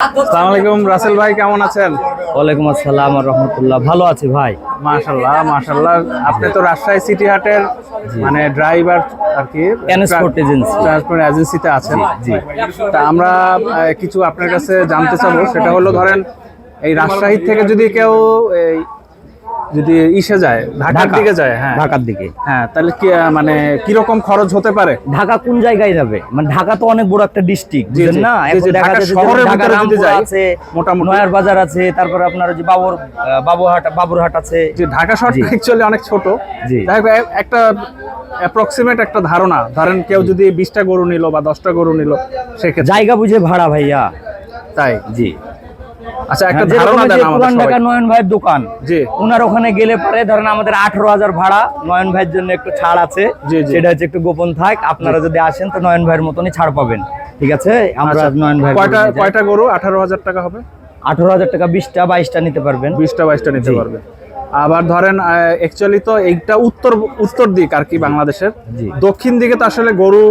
আসসালামু রাসেল ভাই কেমন আছেন? ওয়ালাইকুম আসসালাম রহমতুল্লাহ। ভালো আছি ভাই। মাশাল্লাহ মাশাল্লাহ আপনি তো রাজশাহী সিটি হাটের মানে ড্রাইভার আর কি Transport এজেন্সি ট্রান্সপোর্ট এজেন্সিতে আছেন। জি তা আমরা কিছু আপনার কাছে জানতে চাবো। সেটা হলো ধরেন এই রাজশাহী থেকে যদি কেউ এই যদি ইসে যায় ঢাকার দিকে যায় হ্যাঁ। ঢাকার দিকে? হ্যাঁ তাহলে কি মানে কীরকম খরচ হতে পারে? ঢাকা কোন জায়গায় যাবে? মানে ঢাকা তো অনেক বড় একটা ডিস্ট্রিক্ট না? এখন ঢাকা শহরের ভিতরে যদি যাই, আছে মোটামুটি। নয়ার বাজার আছে তারপর আপনার যে বাবর বাবুহাট বাবুরহাট আছে। যে ঢাকা শহর। অ্যাকচুয়ালি অনেক ছোট। জি। একটা অ্যাপ্রক্সিমেট একটা ধারণা। ধরেন কেউ যদি বিশটা গরু নিল বা দশটা গরু নিল সেক্ষেত্রে জায়গা বুঝে ভাড়া ভাইয়া। তাই? জি। আচ্ছা একটা হ্যাঁ, ধারণা দেন পুরান ঢাকা নয়ন ভাইয়ের দোকান জি। ওনার ওখানে গেলে পরে ধরেন আমাদের আঠারো হাজার ভাড়া নয়ন ভাইয়ের জন্য একটু ছাড় আছে। সেটা হচ্ছে একটু গোপন থাক আপনারা যদি আসেন তো নয়ন ভাইয়ের মতনই ছাড় পাবেন। ঠিক আছে? আমরা আচ্ছা, নয়ন ভাই কয়টা কয়টা গরু? আঠারো হাজার টাকা হবে। আঠারো হাজার টাকা বিশটা বাইশটা নিতে পারবেন। বিশটা বাইশটা নিতে জি। পারবে আবার ধরেন অ্যাকচুয়ালি তো এইটা উত্তর উত্তর দিক আর কি বাংলাদেশের। দক্ষিণ দিকে তো আসলে গরু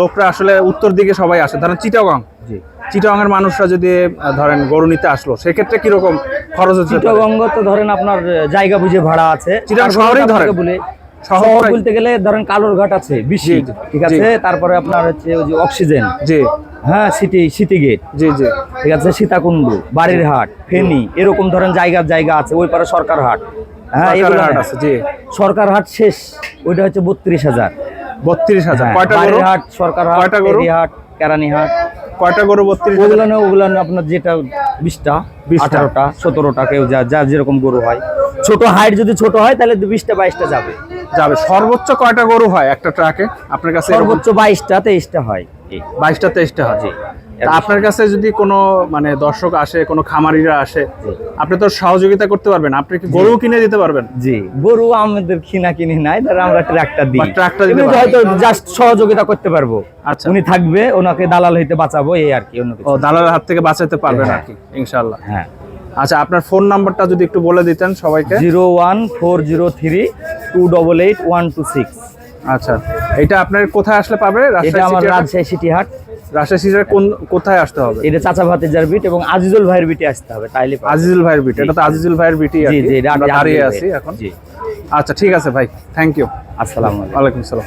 লোকরা আসলে উত্তর দিকে সবাই আসে। ধরেন চিটাগং। জি চিটাগংয়ের মানুষরা যদি ধরেন গরু নিতে আসলো সেক্ষেত্রে কীরকম খরচ হচ্ছে চিটাগঙ্গ তো ধরেন আপনার জায়গা বুঝে ভাড়া আছে। তারপরে শহরেই ধরেন। বলে শহর বলতে গেলে ধরেন কালোরঘাট আছে বেশি ঠিক আছে? তারপরে আপনার হচ্ছে ওই যে অক্সিজেন। জি। হ্যাঁ সিটি সিটি গেট। জি জি। ঠিক আছে? সীতাকুণ্ডু বাড়ির হাট ফেনী এরকম ধরেন জায়গার জায়গা আছে ওই পারে সরকার হাট হ্যাঁ এগুলো হাট আছে জি। সরকার হাট শেষ ওইটা হচ্ছে বত্রিশ হাজার। বত্রিশ হাজার। হ্যাঁ, বাড়ির হাট সরকার হাট হাট কেরানি হাট কয়টা গরু? বত্রিশ ওগুলো না ওগুলো আপনার যেটা বিশটা বিশ আঠারোটা সতেরোটা কেউ যা যা যেরকম গরু হয়। ছোট হাইট যদি ছোট হয় তাহলে বিশটা বাইশটা যাবে। যাবে। সর্বোচ্চ কয়টা গরু হয় একটা ট্রাকে আপনার কাছে সর্বোচ্চ বাইশটা তেইশটা হয়। বাইশটা তেইশটা হয়। আপনার কাছে যদি কোনো মানে দর্শক আসে কোনো খামারিরা আসে আপনি তো সহযোগিতা করতে পারবেন আপনি কি গরু কিনে দিতে পারবেন? জি গরু আমাদের কিনা কিনি নাই ধর আমরা ট্রাক্টর দিই। tractor দিতে হয়তো জাস্ট সহযোগিতা করতে পারব। আচ্ছা। উনি থাকবে ওনাকে দালাল হইতে বাঁচাবো এই আর কি অন্য কিছু ও দালালের হাত থেকে বাঁচাতে পারবেন আর হ্যাঁ। কি ইনশাল্লাহ হ্যাঁ। আচ্ছা আপনার ফোন নাম্বারটা যদি একটু বলে দিতেন সবাইকে। Zero one four zero three two double eight one two six. আচ্ছা এটা আপনার কোথায় আসলে পাবে? এটা আমার রাজশাহী সিটি হাট। রাজশাহী সিজার কোন কোথায় আসতে হবে? এটা চাচা ভাতিজার বিট এবং আজিজুল ভাইয়ের বিটে আসতে হবে তাইলে আজিজুল ভাইয়ের বিট এটা তো আজিজুল ভাইয়ের বিটি আর জি দাঁড়িয়ে আছি এখন। জি। আচ্ছা ঠিক আছে ভাই থ্যাংক ইউ আসসালামু আলাইকুম। ওয়ালাইকুম সালাম